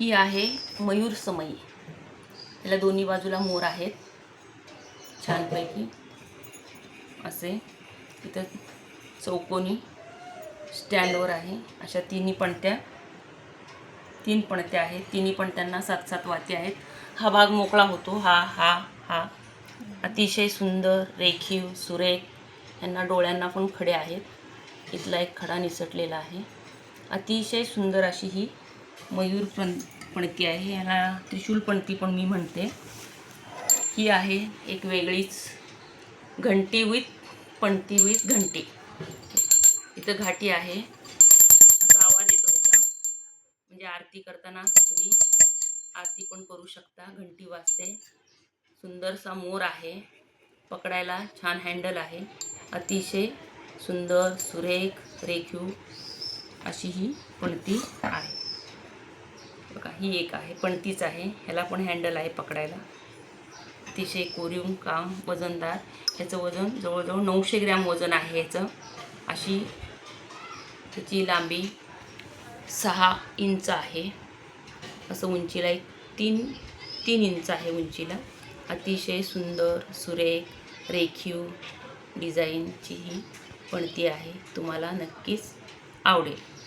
ही आहे मयूर समई. याला दोन्ही बाजूला मोर आहेत. छानपैकी. असे. इथं चौकोनी स्टँडवर आहे. अशा तिन्ही पणत्या तीन पणत्या आहेत. तिन्ही पणत्यांना सात सात वाती आहेत. हा भाग मोकळा होतो. हा हा हा. अतिशय सुंदर रेखीव सुरेख. यांना डोळ्यांना पण खडे आहेत. इथला एक खडा निसटलेला आहे. अतिशय सुंदर अशी ही मयूर पण पणती आहे. याला त्रिशूल पणती पण मी म्हणते. ही आहे एक वेगळीच घंटी विथ पणती विथ घंटी. इथं घाटी आहे. असा आवाज येतो त्याचा म्हणजे आरती करताना तुम्ही आरती पण करू शकता. घंटी वाजते. सुंदरसा मोर आहे. पकडायला छान हँडल आहे. अतिशय सुंदर सुरेख रेखीव अशी ही पणती आहे. बघा ही एक आहे पणतीच आहे. ह्याला पण हँडल आहे पकडायला. अतिशय कोरीव काम वजनदार. ह्याचं वजन जवळजवळ नऊशे ग्रॅम वजन आहे ह्याचं. अशी त्याची लांबी सहा इंच आहे. असं उंचीला एक तीन तीन इंच आहे उंचीला. अतिशय सुंदर सुरेख रेखीव डिझाईनची ही पणती आहे. तुम्हाला नक्कीच आवडेल.